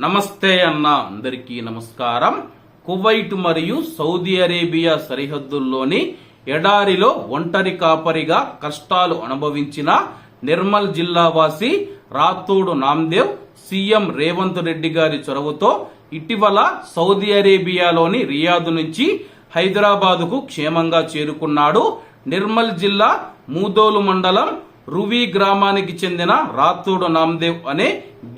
నమస్తే అన్న అందరికీ నమస్కారం. కువైట్ మరియు సౌదీ అరేబియా సరిహద్దుల్లోని ఎడారిలో ఒంటరి కాపరిగా కష్టాలు అనుభవించిన నిర్మల్ జిల్లావాసి రాత్తోడు నామ్దేవ్ సీఎం రేవంత్ రెడ్డి గారి చొరవతో ఇటీవల సౌదీ అరేబియాలోని రియాద్ నుంచి హైదరాబాదుకు క్షేమంగా చేరుకున్నాడు నిర్మల్ జిల్లా మూదోలు మండలం రువి గ్రామానికి చెందిన రాత్తోడు నామ్దేవ్ అనే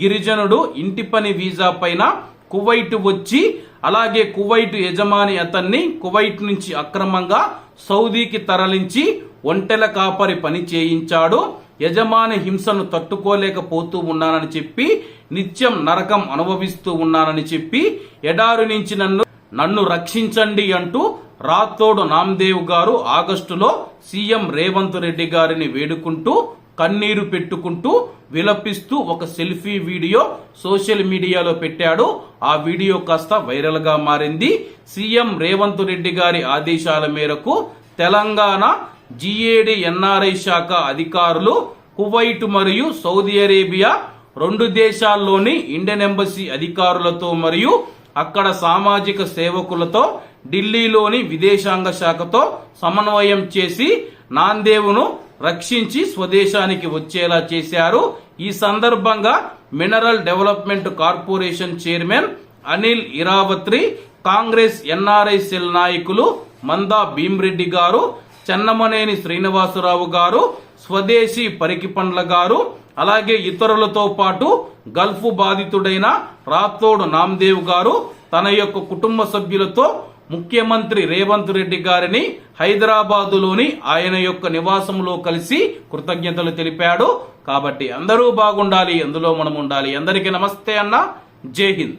గిరిజనుడు ఇంటి పని వీసా పైన కువైట్ వచ్చి అలాగే కువైట్ యజమాని అతన్ని కువైట్ నుంచి అక్రమంగా సౌదీకి తరలించి ఒంటెల కాపరి పని చేయించాడు. యజమాని హింసను తట్టుకోలేకపోతూ ఉన్నానని చెప్పి నిత్యం నరకం అనుభవిస్తూ ఉన్నానని చెప్పి ఎడారి నుంచి నన్ను నన్ను రక్షించండి అంటూ రాత్తోడు నామ్దేవ్ గారు ఆగస్టులో సీఎం రేవంత్ రెడ్డి గారిని వేడుకుంటూ కన్నీరు పెట్టుకుంటూ విలపిస్తూ ఒక సెల్ఫీ వీడియో సోషల్ మీడియాలో పెట్టాడు. ఆ వీడియో కాస్త వైరల్గా మారింది. సీఎం రేవంత్ రెడ్డి గారి ఆదేశాల మేరకు తెలంగాణ జిఏడి ఎన్ఆర్ఐ శాఖ అధికారులు కువైట్ మరియు సౌదీ అరేబియా రెండు దేశాల్లోని ఇండియన్ ఎంబసీ అధికారులతో మరియు అక్కడ సామాజిక సేవకులతో ఢిల్లీలోని విదేశాంగ శాఖతో సమన్వయం చేసి నాందేవును రక్షించి స్వదేశానికి వచ్చేలా చేశారు. ఈ సందర్భంగా mineral development corporation chairman Anil Iravatri Congress NRI cell నాయకులు మందా భీమ్రెడ్డి గారు చెన్నమనేని శ్రీనివాసరావు గారు స్వదేశీ పరికిపండ్ల గారు అలాగే ఇతరులతో పాటు గల్ఫ్ బాధితుడైన రాథోడ్ నామ్దేవ్ గారు తన యొక్క కుటుంబ సభ్యులతో ముఖ్యమంత్రి రేవంత్ రెడ్డి గారిని హైదరాబాదులోని ఆయన యొక్క నివాసంలో కలిసి కృతజ్ఞతలు తెలిపాడు. కాబట్టి అందరూ బాగుండాలి అందులో మనం ఉండాలి. అందరికీ నమస్తే అన్న. జై హింద్.